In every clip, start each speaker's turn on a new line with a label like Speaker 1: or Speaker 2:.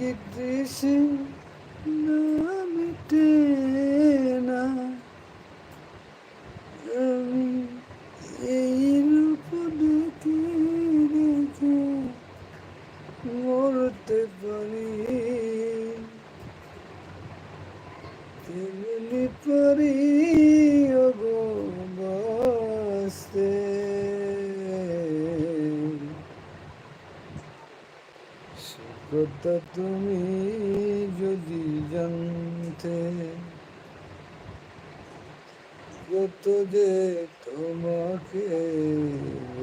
Speaker 1: কি তৃষ্ণা না আমি এই রূপ দেখে দেখে মরতে পারি। তেমনি ওগো বাঁচতে। কথা তুমি যদি জানতে কত যে তোমাকে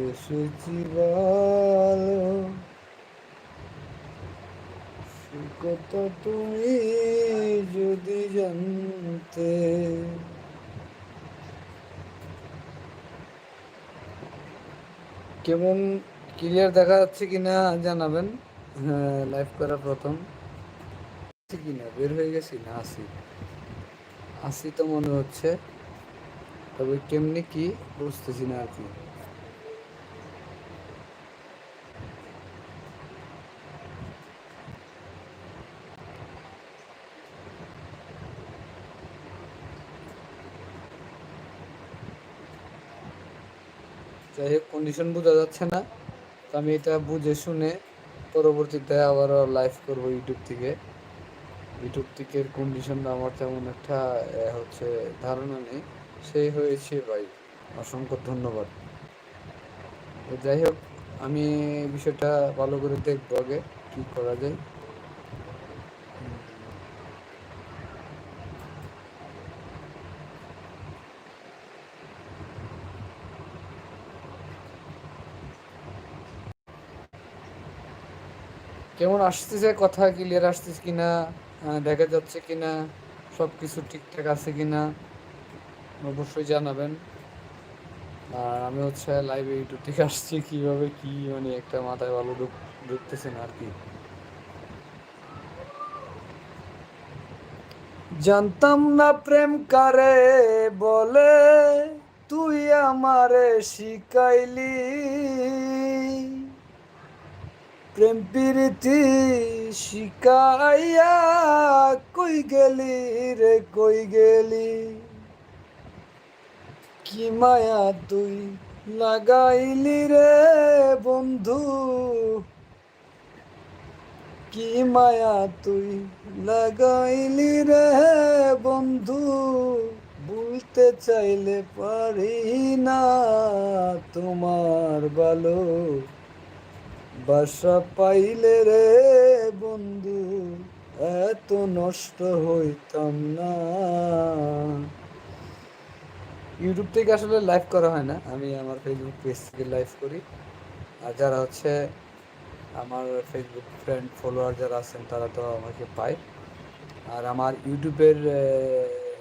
Speaker 1: এসেছি ভালো কথা তুমি যদি জানতে কেমন ক্লিয়ার দেখা যাচ্ছে কিনা জানাবেন। হ্যাঁ লাইভ করা প্রথম। আছে কিনা বের হয়ে গেছি না? আসি আসি তো মনে হচ্ছে। তবে কেমনি কি বুঝতেছি না আর কি। যাই হোক কন্ডিশন বোঝা যাচ্ছে না। তো আমি এটা বুঝে শুনে পরবর্তীতে আবারও লাইভ করব ইউটিউব থেকে। ইউটিউব থেকে কন্ডিশন আমার তেমন একটা হচ্ছে ধারণা নেই। সেই হয়েছে ভাই, অসংখ্য ধন্যবাদ। যাই হোক, আমি বিষয়টা ভালো করে দেখব আগে, কী করা যায়। কেমন আসতেছে, কথা ক্লিয়ার আসতেছে কিনা দেখা যাচ্ছে কিনা সব কিছু ঠিকঠাক আছে কিনা, অবশ্যই জানাবেন। আর আমি হচ্ছে লাইভে ইউটিউব থেকে আসছি, কীভাবে কি মানে একটা মাথায় ভালো ঢুক, ঢুকতেছে না আর কি জানতাম না প্রেম কারে বলে, তুই আমারে শিখাইলি প্রেম প্রীতি শিকাইয়া কই গেলি রে, কই গেলি? কি মায়া তুই লাগাইলি রে বন্ধু? কি মায়া তুই লাগাইলি রে বন্ধু? ভুলতে চাইলে পারি না তোমার ভালো। বাসা পাইলে রে বন্ধু, এত নষ্ট হইতাম না। ইউটিউব থেকে আসলে লাইভ করা হয় না। আমি আমার ফেসবুক পেজ থেকে লাইভ করি। আর যারা হচ্ছে আমার ফেসবুক ফ্রেন্ড ফলোয়ার যারা আছেন, তারা তো আমাকে পায়। আর আমার ইউটিউবের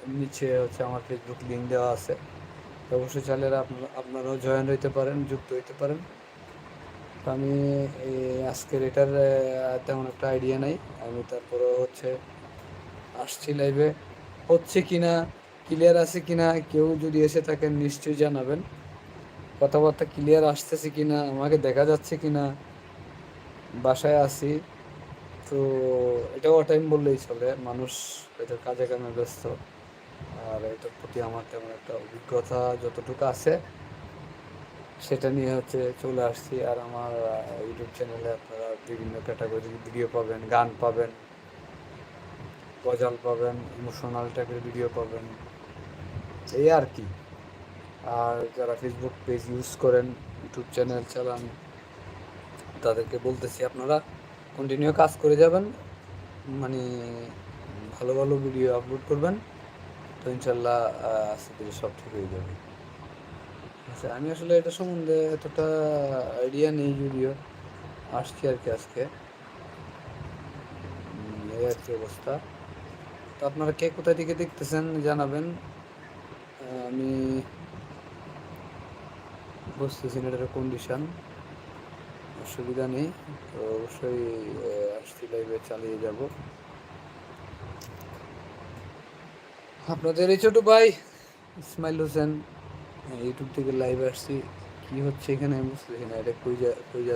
Speaker 1: নিচে হচ্ছে আমার ফেসবুক লিঙ্ক দেওয়া আছে। অবশ্যই চাইলে আপনারা আপনারাও জয়েন হইতে পারেন, যুক্ত হইতে পারেন। আমি আজকের এটার তেমন একটা আইডিয়া নাই। আমি তারপরে হচ্ছে আসছি লাইভে হচ্ছে কিনা ক্লিয়ার আছে কিনা, কেউ যদি এসে থাকেন নিশ্চয়ই জানাবেন। কথাবার্তা ক্লিয়ার আসতেছে কিনা, আমাকে দেখা যাচ্ছে কিনা, বাসায় আছি। তো এটাও টাইম বললেই চলে, মানুষ এটার কাজে কামে ব্যস্ত। আর এটার প্রতি আমার তেমন একটা অভিজ্ঞতা যতটুকু আছে সেটা নিয়ে হচ্ছে চলে আসছি। আর আমার ইউটিউব চ্যানেলে আপনারা বিভিন্ন ক্যাটাগরির ভিডিও পাবেন, গান পাবেন, গজাল পাবেন ইমোশনাল টাইপের ভিডিও পাবেন। এই আর কি। আর যারা ফেসবুক পেজ ইউজ করেন ইউটিউব চ্যানেল চালান, তাদেরকে বলতেছি আপনারা কন্টিনিউ কাজ করে যাবেন। মানে ভালো ভালো ভিডিও আপলোড করবেন। তো ইনশাল্লাহ আস্তে সব ঠিক হয়ে যাবে। আচ্ছা আমি আসলে এটা সম্বন্ধে এতটা আইডিয়া নেই যদিও। আসছি আর কি আজকে। এই আর কি অবস্থা। তো আপনারা কে কোথায় থেকে দেখতেছেন জানাবেন। আমি বুঝতেছি না এটার কন্ডিশান অসুবিধা নেই। তো অবশ্যই আসছি লাইভে চালিয়ে যাব। আপনাদের এই ছোট ভাই, ইসমাইল হোসেন। ইউটিউব থেকে লাইভ আসছি। কি হচ্ছে এখানে আমি বুঝতেছি না, এটা কই যা কই যা